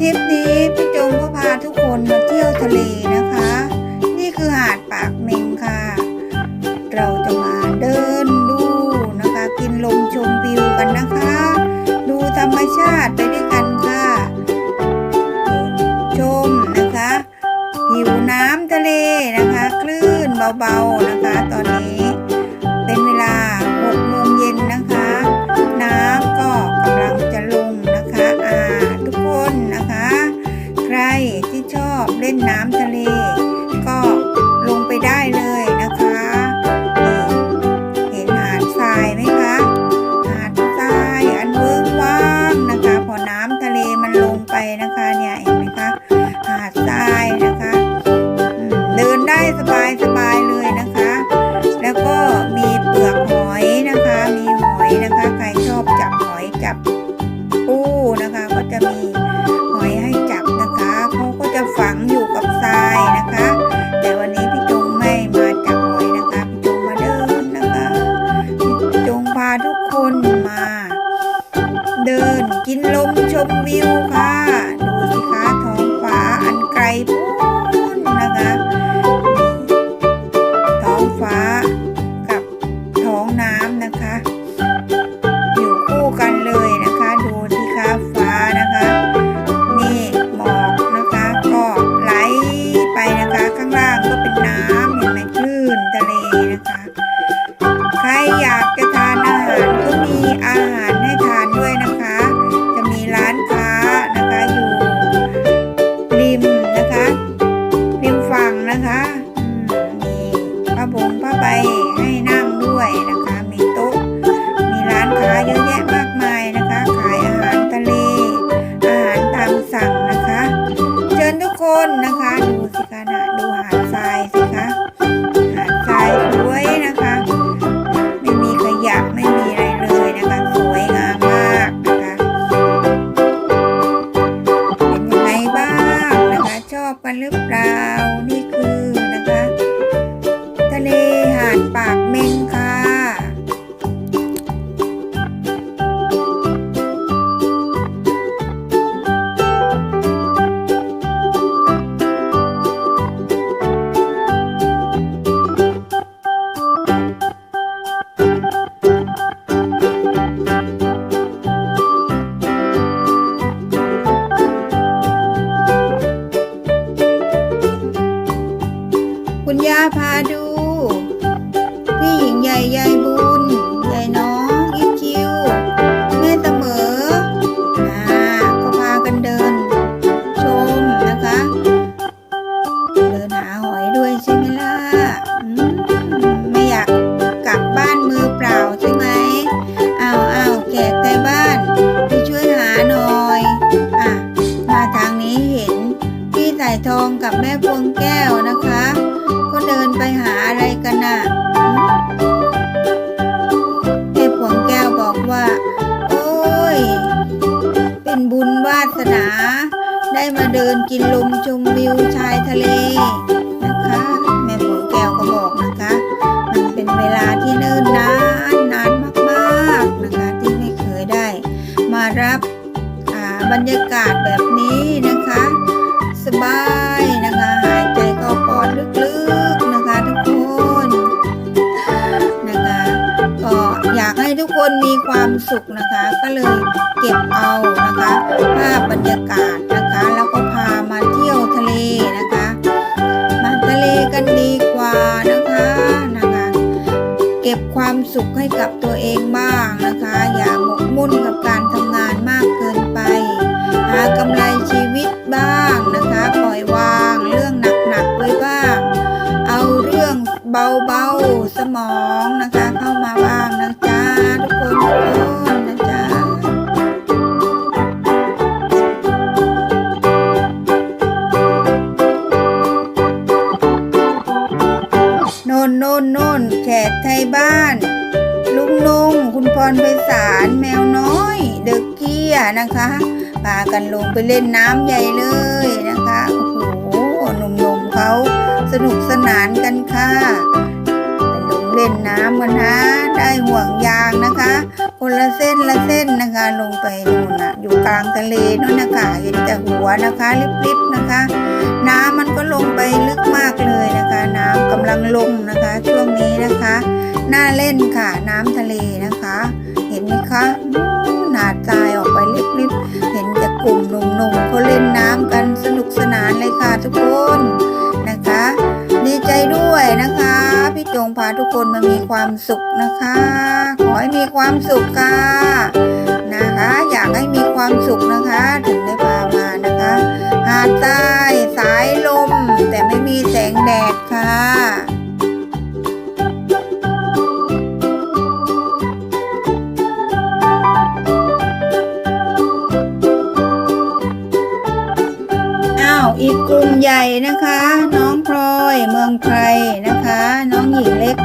ทริปนี้พี่จงก็พาทุกคนมาเที่ยวทะเลนะคะ นี่คือหาดปากเมงค่ะ เราจะมาเดินดูนะคะ กินลมชมวิวกันนะคะ ดูธรรมชาติไปด้วยกันค่ะชมนะคะผิวน้ำทะเลนะคะ คลื่นเบาๆนะคะ ตอนนี้เป็นเวลา6โมงเย็นนะคะ อบเล่นน้ำทะเล ทองกับแม่พวงแก้วนะคะ ก็เดินไปหาอะไรกันนะ่ะแม่พวงแก้วบอกว่า โอ้ย เป็นบุญวาสนา ได้มาเดินกินลมชมวิวชายทะเลนะคะ แม่พวงแก้วก็บอกนะคะ มันเป็นเวลาที่เนิ่นนานนานมากๆนะคะ ที่ไม่เคยได้ มารับบรรยากาศแบบนี้นะคะ สบาย คนมีความสุขนะคะ ก็เลยเก็บเอานะคะ ภาพบรรยากาศนะคะ แล้วก็พามาเที่ยวทะเลนะ ไปเล่นน้ำใหญ่เลยนะคะโอ้โหหนุ่มๆเขาสนุกสนานกันค่ะไปลงเล่นน้ำกันนะได้ห่วงยางนะคะคนละเส้นละเส้นนะคะ ลงไปนู่นนะอยู่กลางทะเลนู่นนะคะเห็นแต่หัวนะคะลิบๆนะคะ น้ำมันก็ลงไปลึกมากเลยนะคะ น้ำกำลังลงนะคะ ช่วงนี้นะคะน่าเล่นค่ะ น้ำทะเลนะคะ เห็นไหมคะหนาดทรายออก ไปลิบๆเห็นแต่กลุ่มหนุ่มๆเขาเล่นน้ำกันสนุกสนานเลยค่ะทุกคนนะคะ ดีใจด้วยนะคะ พี่จงพาทุกคนมามีความสุขนะคะ ขอให้มีความสุขค่ะนะคะ อยากให้มีความสุขนะคะ ถึงได้พามานะคะหาดทรายสายลม แต่ไม่มีแสงแดดค่ะ ใหญ่นะคะ น้องพลอยเมืองไพรนะคะ น้องหญิงเล็ก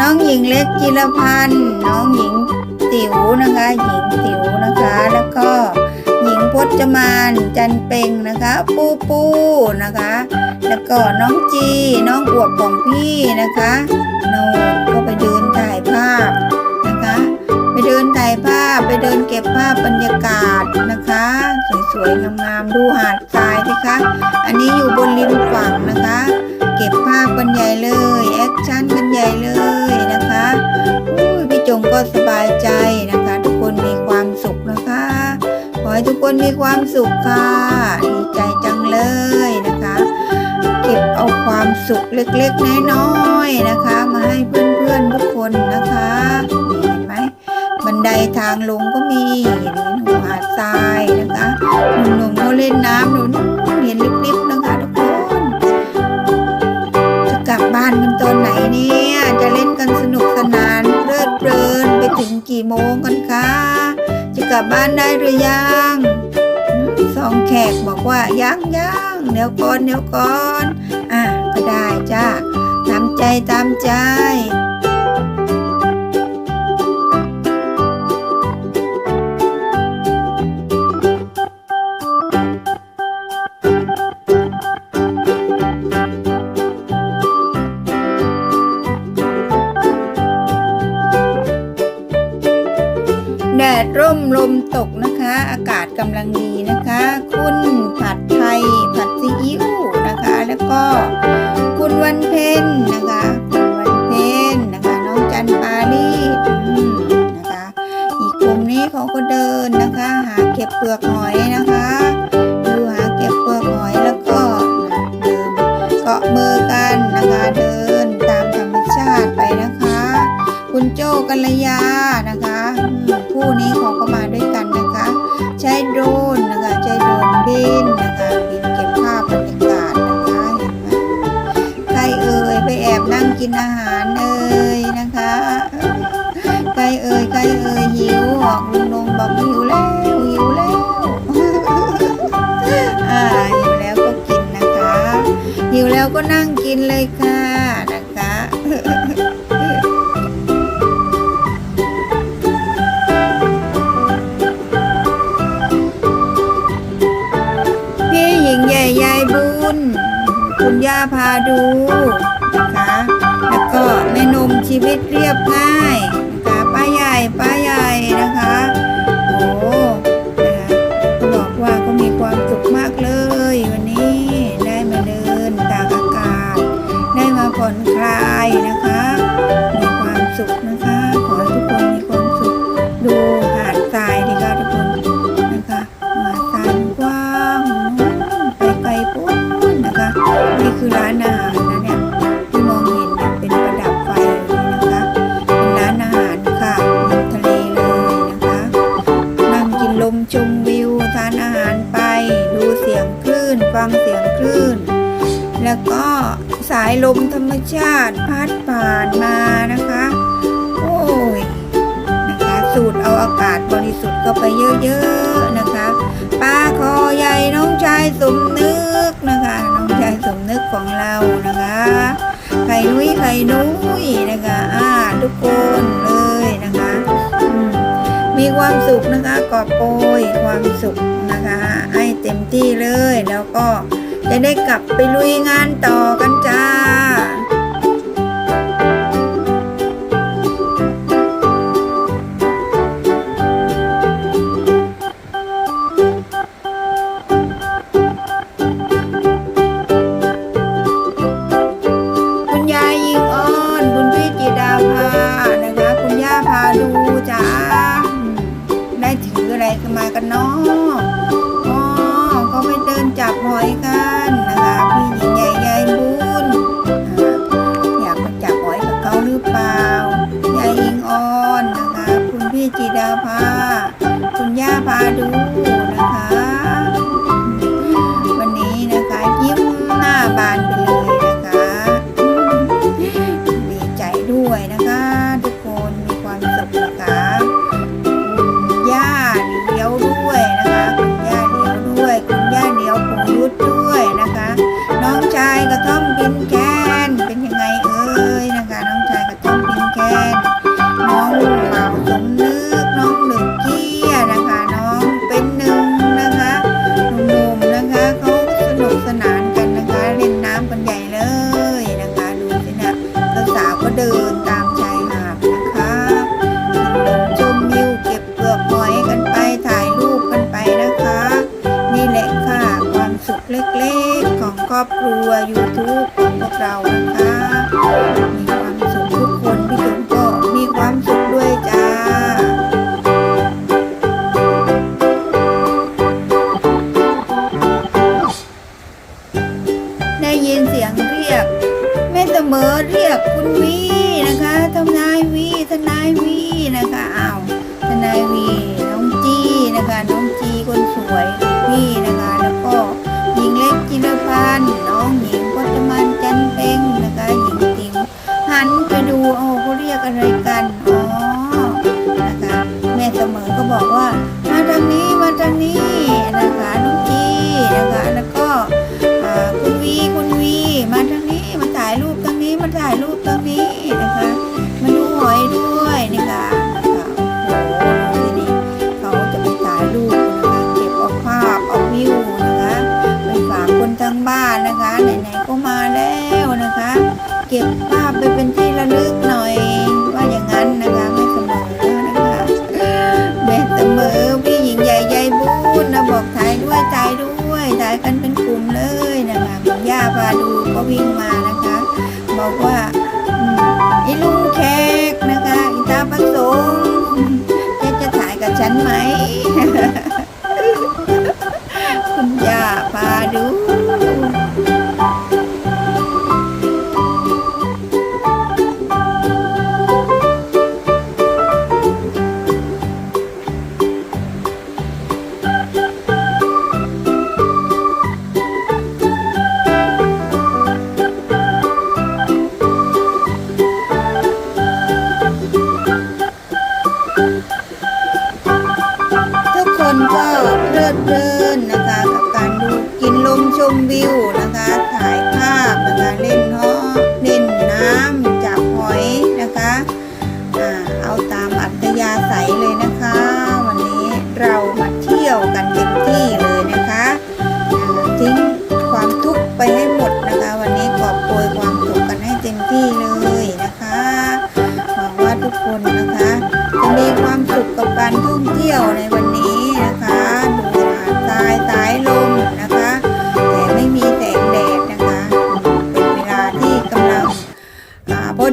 น้องหญิงเล็กจิรพันธ์น้องหญิงติ๋วนะคะ หญิงติ๋วนะคะ แล้วก็หญิงพจมานจันเปงนะคะ ปูปูนะคะ แล้วก็น้องจีน้องอวบของพี่นะคะโน่ก็ไปเดินถ่ายภาพ เดินถ่ายภาพไปเดินเก็บภาพบรรยากาศนะคะ สวยๆงามๆดูหาดทรายสิคะอันนี้อยู่บนริมฝั่งนะคะ เก็บภาพกันใหญ่เลยแอคชั่นกันใหญ่เลยนะคะอุ้ยพี่จงก็สบายใจนะคะ ทุกคนมีความสุขนะคะ ขอให้ทุกคนมีความสุขค่ะดีใจจังเลยนะคะ เก็บเอาความสุขเล็กๆน้อยๆนะคะ มาให้เพื่อนๆทุกคนนะคะ ไดทางลงก็มีเห็นหมหนูหาดทรายนะคะหนุ่มๆเขาเล่นน้ำหนูเห็นลิบๆนะคะทุกคนจะกลับบ้านกันตอนไหนเนี่ยจะเล่นกันสนุกสนานเพลิดเพลินไปถึงกี่โมงกันคะจะกลับบ้านได้หรือยังสองแขกบอกว่ายังยังเดี๋ยวก่อนเดี๋ยวก่อนอะก็ได้จ้าตามใจตามใจ ร่มลมตกนะคะ อากาศกำลังดีนะคะ คุณผัดไทยผัดซีอิ๊วนะคะ แล้วก็คุณวันเพ็ญนะคะคุณวันเพ็ญนะคะ น้องจันปาลีนะคะ อีกกลุ่มนี้เขาก็เดินนะคะ หาเก็บเปลือกหอยนะคะดูหาเก็บเปลือกหอยแล้วก็เดินเกาะมือกันนะคะเดินตามธรรมชาติไปนะคะ คุณโจกัลยานะคะ คู่นี้เขาก็มาด้วยกันนะคะ ใช้โดรนนะคะ ใช้โดรนบินนะคะบินเก็บภาพบรรยากาศนะคะเห็นไหมใครเอ่ยไปแอบนั่งกินอาหารเอ่ยนะคะใครเอ่ยใครเอ่ยหิวบอกลุงนงบอกหิวแล้วหิวแล้วอ่าหิวแล้วก็กินนะคะหิวแล้วก็นั่งกินเลยค่ะนะคะ ย่าพาดูนะคะแล้วก็แม่นมชีวิตเรียบง่าย ลมธรรมชาติพัดผ่านมานะคะ โอ้ยนะคะสูดเอาอากาศบริสุทธิ์เข้าไปเยอะๆนะคะปลาคอใหญ่น้องชายสมนึกนะคะ น้องชายสมนึกของเรานะคะไข่นุ้ยไข่นุ้ยนะคะอ่าทุกคนเลยนะคะมมีความสุขนะคะกอบโกยความสุขนะคะให้เต็มที่เลยแล้วก็จะได้กลับไปลุยงานต่อกันจ้า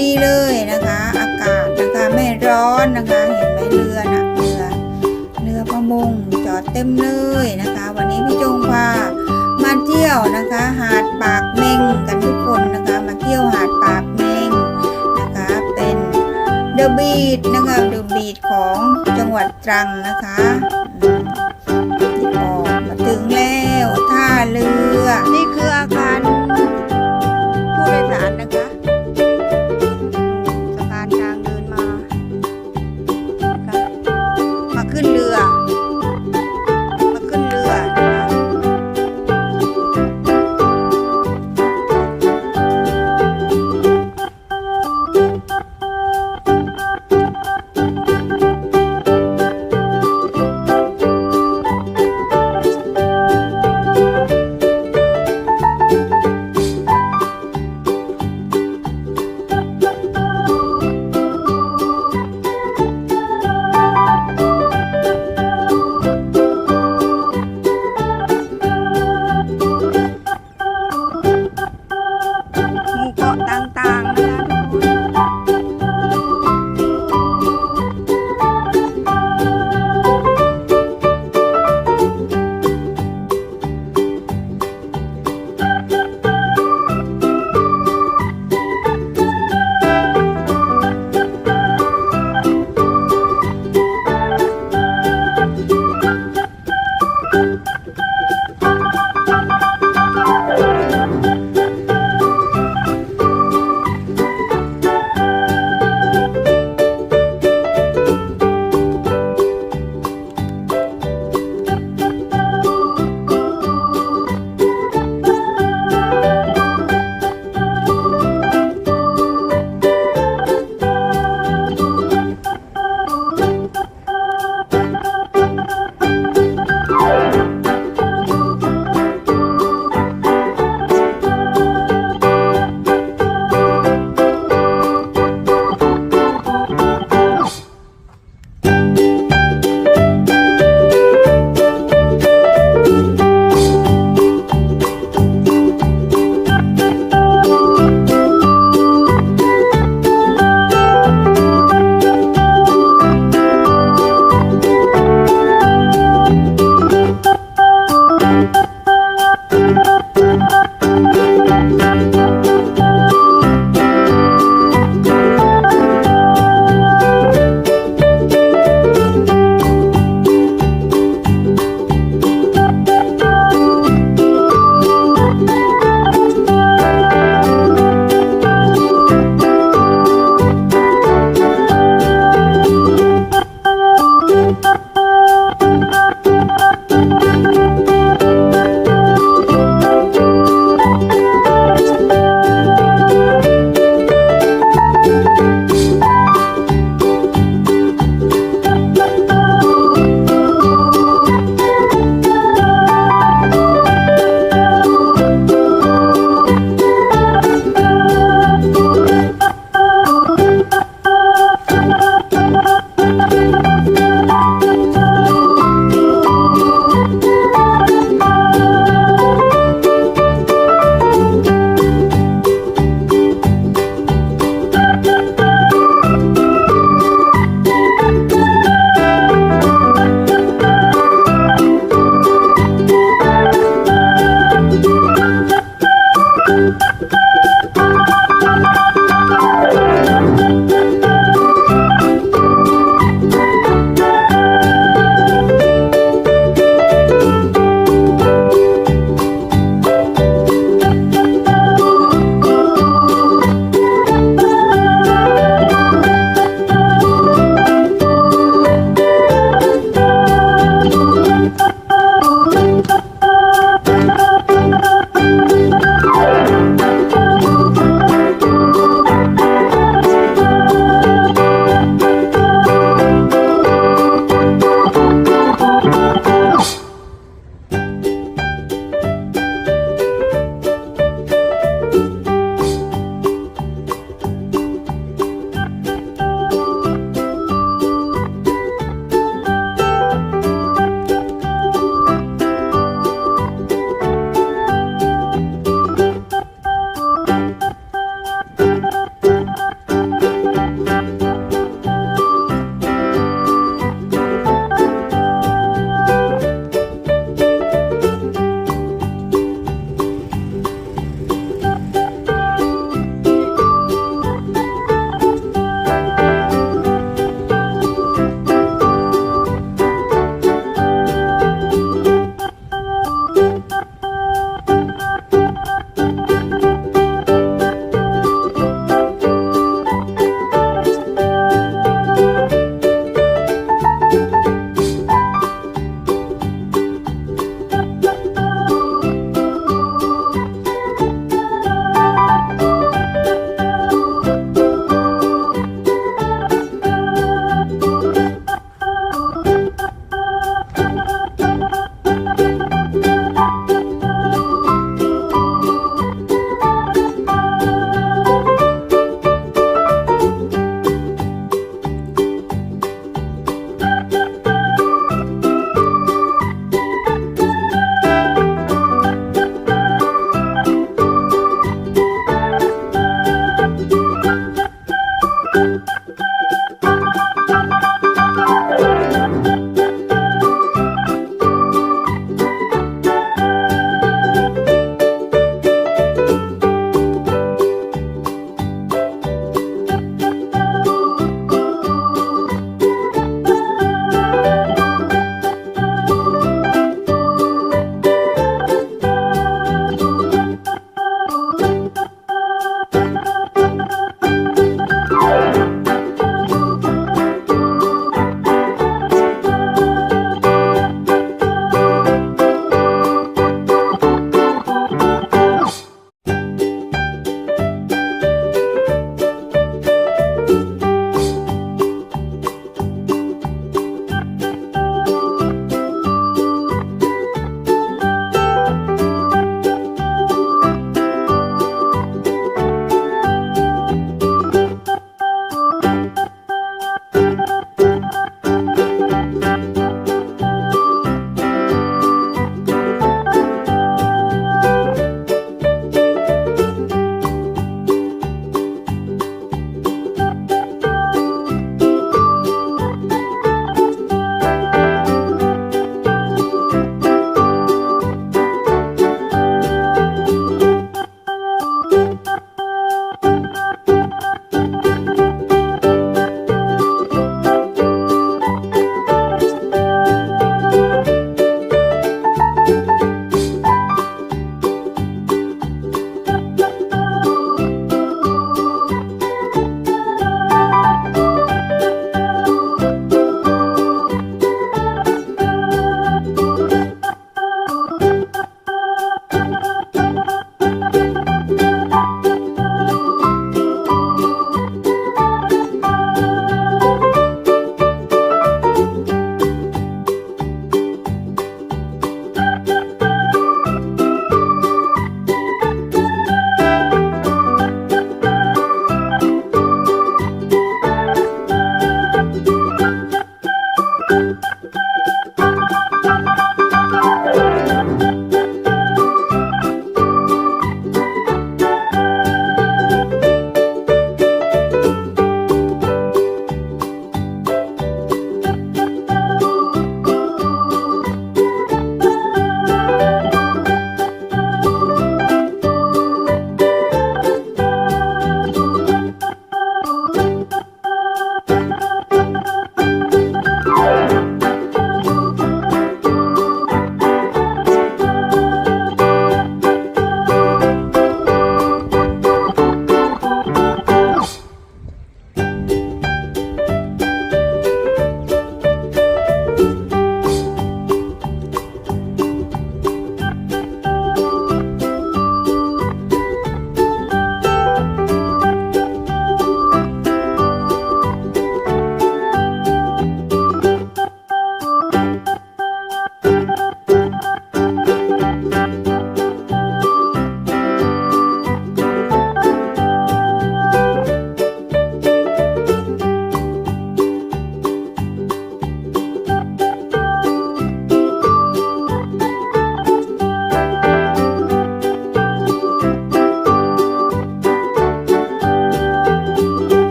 ดีเลยนะคะ อากาศนะคะไม่ร้อนนะคะ เห็นไหมเรือนะเรือเรือประมงจอดเต็มเลยนะคะ วันนี้พี่จงพามาเที่ยวนะคะ หาดปากเมงกันทุกคนนะคะ มาเที่ยวหาดปากเมงนะคะ เป็นเดอะบีดนะคะเดอะบีดของจังหวัดตรังนะคะนี่ออกมาถึงแล้วท่าเรือ นี่คืออาคาร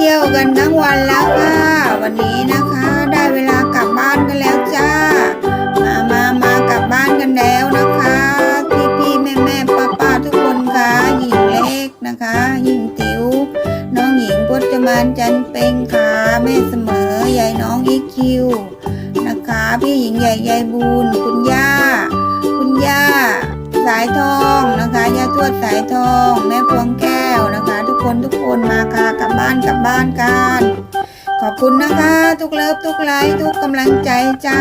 ที่ยวกันทั้งวันแล้วค่ะ วันนี้นะคะได้เวลากลับบ้านกันแล้วจ้า มามามากลับบ้านกันแล้วนะคะ พี่พี่แม่แม่ป้าป้าทุกคนค่ะหญิงเล็กนะคะหญิงติ๋วน้องหญิงพจมานจันเป็งค่ะแม่เสมอยายน้องอีคิวนะคะ พี่หญิงใหญ่ยายบุญคุณย่าายทองนะคะย่าทวดสายทอง แม่พวงแก้วนะคะ ทุกคนทุกคนมาค่ะกลับบ้านกลับบ้านกัน ขอบคุณนะคะ ทุกเลิฟทุกไลค์ทุกกำลังใจจ้า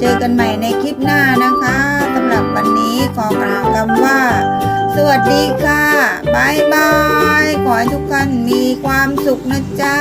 เจอกันใหม่ในคลิปหน้านะคะสำหรับวันนี้ขอกล่าวคำว่า สวัสดีค่ะบายบาย ขอให้ทุกท่านมีความสุขนะจ๊ะ